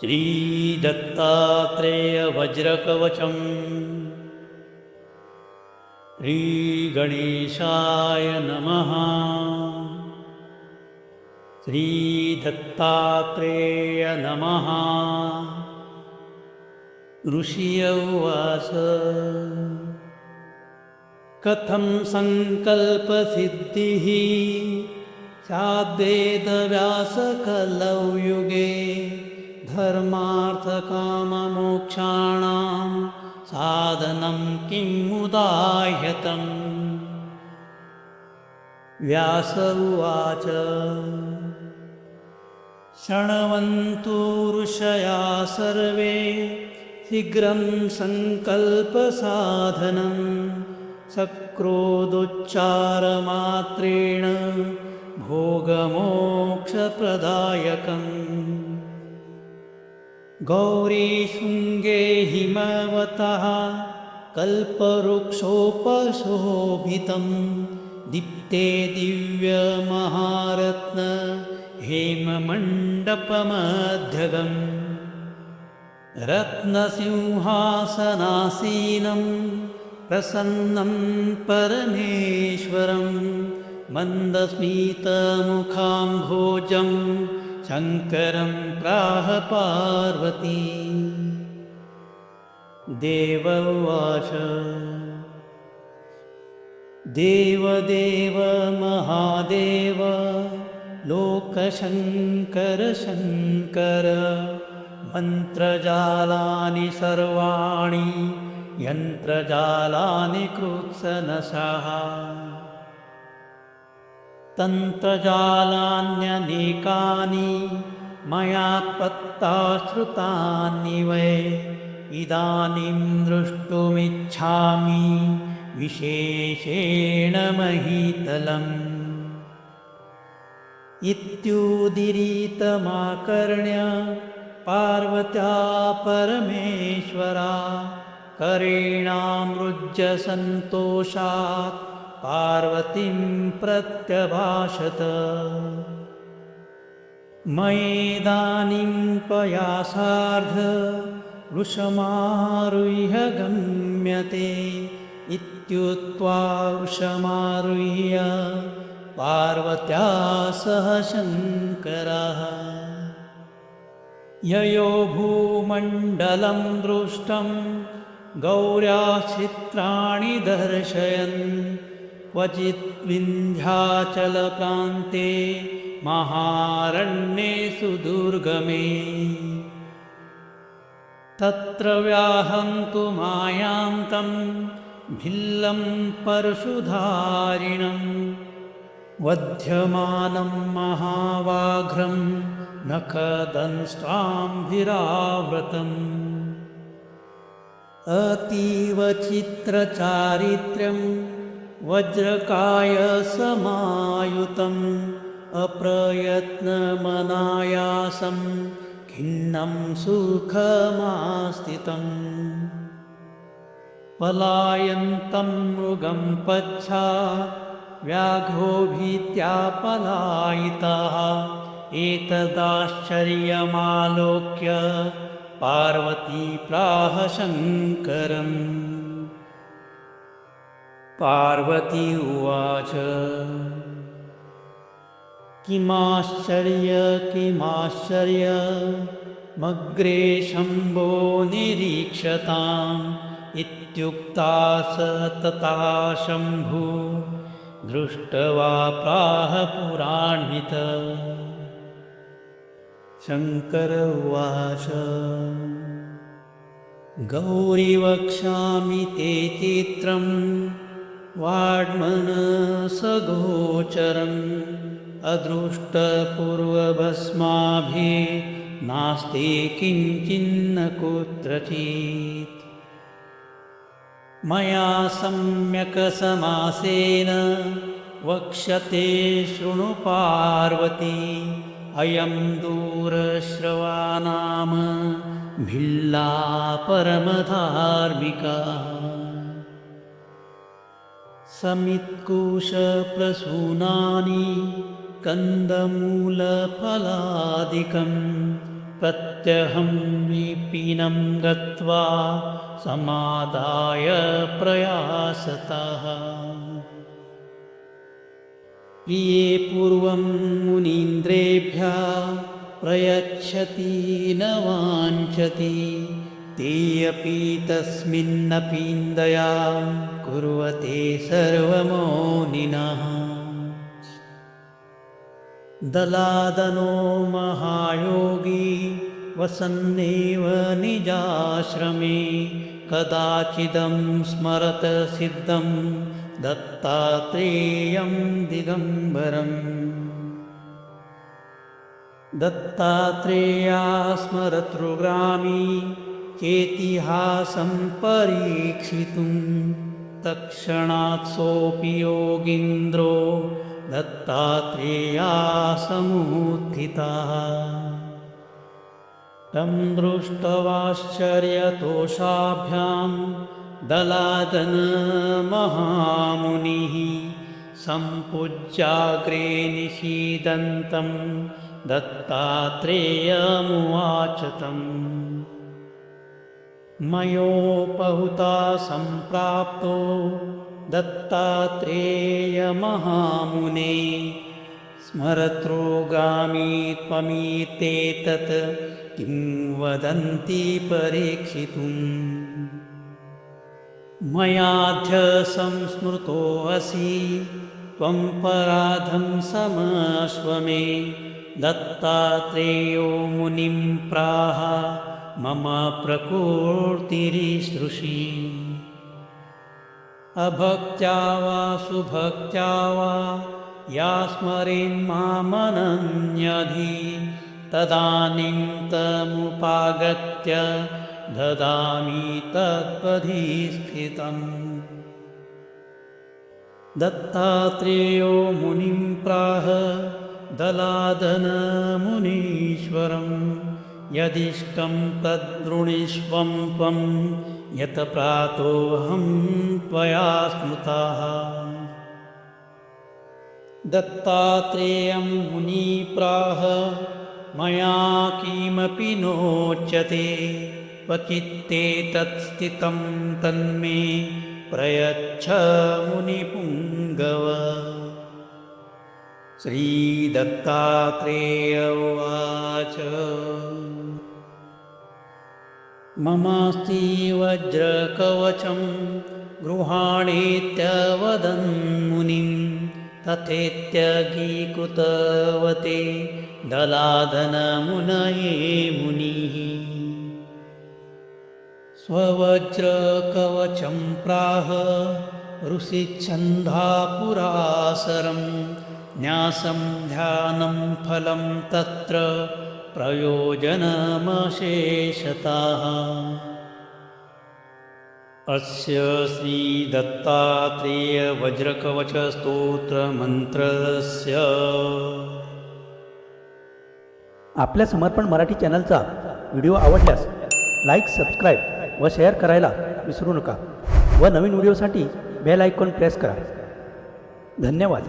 श्रीदत्तात्रेयवज्रकवचम्। श्रीगणेशाय नमः। श्रीदत्तात्रेय नमः। ऋषि उवाच कथं सङ्कल्पसिद्धिः स्याद्वेदव्यासकलौ युगे धर्मार्थकाममोक्षाणां साधनं किमुदाह्यतम् व्यास उवाच शृण्वन्तु ऋषया सर्वे शीघ्रं सङ्कल्पसाधनं। सक्रोदुच्चारमात्रेण भोगमोक्षप्रदायकम् गौरीशृङ्गे हिमवतः कल्पवृक्षोपशोभितं दीप्ते दिव्यमहारत्न हेममण्डपमध्यगम् रत्नसिंहासनासीनं प्रसन्नं परमेश्वरं मन्दस्मितमुखाम्भोजं शङ्करं प्राह पार्वती। देव उवाच। देवदेव महादेव लोकशङ्कर शङ्कर मन्त्रजालानि सर्वाणि यन्त्रजालानि कृत्सनशः तन्त्रजालान्यनेकानि मया त्वत्ताश्रुतानि वै। इदानीं द्रष्टुमिच्छामि विशेषेण महीतलम्। इत्युदीरितमाकर्ण्य पार्वत्या परमेश्वरा करेणामृज्य सन्तोषात् पार्वतीं प्रत्यभाषत मयेदानीं पयासार्ध वृषमारुह्य गम्यते। इत्युक्त्वा वृषमारुह्य पार्वत्या सह शङ्करः। ययो भूमण्डलं दृष्टं गौर्या चित्राणि दर्शयन् क्वचित् विन्ध्याचलप्रान्ते महारण्ये सुदुर्गमे। तत्र व्याहन्तु मायान्तं भिल्लं परशुधारिणं। वध्यमानं महावाघ्रं नखदंष्ट्राम्भिरावृतम् अतीवचित्रचारित्र्यं वज्रकायसमायुतम् अप्रयत्नमनायासं खिन्नं सुखमास्थितम्। पलायन्तं मृगं पच्छा व्याघ्रो भीत्या पलायितः। एतदाश्चर्यमालोक्य पार्वती प्राह शङ्करम् पार्वती उवाच। किमाश्चर्य किमाश्चर्यमग्रे शम्भो निरीक्षताम्। इत्युक्ता स तथा शम्भु दृष्ट्वा प्राह पुराणित शङ्कर उवाच। गौरी ते चित्रं वाड्मनसगोचरम् अदृष्टपूर्वभस्माभिः नास्ति किञ्चिन्न कुत्रचित्। मया सम्यक् समासेन वक्ष्यते शृणु पार्वती अयं दूरश्रवा नाम भिल्ला परमधार्मिका समित्कुशप्रसूनानि कन्दमूलफलादिकं प्रत्यहं विपिनं गत्वा समादाय प्रयासतः। प्रिये पूर्वं मुनीन्द्रेभ्यः प्रयच्छति न वाञ्छति ते अपि तस्मिन्नपीन्दयां कुर्वते सर्वमौनिनः। दलादनो महायोगी वसन्नेव निजाश्रमे कदाचिदं स्मरत सिद्धं दत्तात्रेयं दिगम्बरम्। दत्तात्रेया स्मरतृग्रामी चेतिहासं परीक्षितुं तत्क्षणात् सोऽपि योगीन्द्रो दत्तात्रेया समुत्थितः। तं दृष्ट्वाश्चर्यतोषाभ्यां दलादनमहामुनिः सम्पूज्याग्रे निषीदन्तं दत्तात्रेयमुवाच तम् मयोपहुता सम्प्राप्तो दत्तात्रेयमहामुने। स्मरत्रोगामी त्वमीतेतत् किं वदन्ति परीक्षितुम् मयाध्य संस्मृतोऽसि त्वं पराधं समस्व मे दत्तात्रेयो मुनिं प्राह मम प्रकृतिरिसृषि अभक्त्या वा सुभक्त्या वा या स्मरेन्मामनन्यधि तदानीं तमुपागत्य ददामि तत्पदि स्थितम् दत्तात्रेयो मुनिं प्राह दलादनमुनीश्वरं यदिष्टं तद्वृणीष्वं त्वं यत् प्रातोऽहं त्वया स्मृतः। दत्तात्रेयं मुनिप्राह, मया किमपि नोच्यते, क्वचित्ते तत्स्थितं तन्मे प्रयच्छ मुनिपुङ्गव। श्रीदत्तात्रेय उवाच। ममास्ति वज्रकवचं गृहाणेत्यवदन्मुनिं तथेत्यगीकृतवते दलादनमुनये मुनिः। स्ववज्रकवचं प्राह ऋषिच्छन्दापुरासरं न्यासं ध्यानं फलं तत्र प्रयोजनमशेषतः अस्य श्रीदत्तात्रेयवज्रकवचस्तोत्रमन्त्रस्य। आपल्या समर्पण मराठी चॅनलचा व्हिडिओ आवडल्यास लाईक सबस्क्राईब व शेअर करायला विसरू नका व नवीन व्हिडिओसाठी बेल आयकॉन प्रेस करा. धन्यवाद.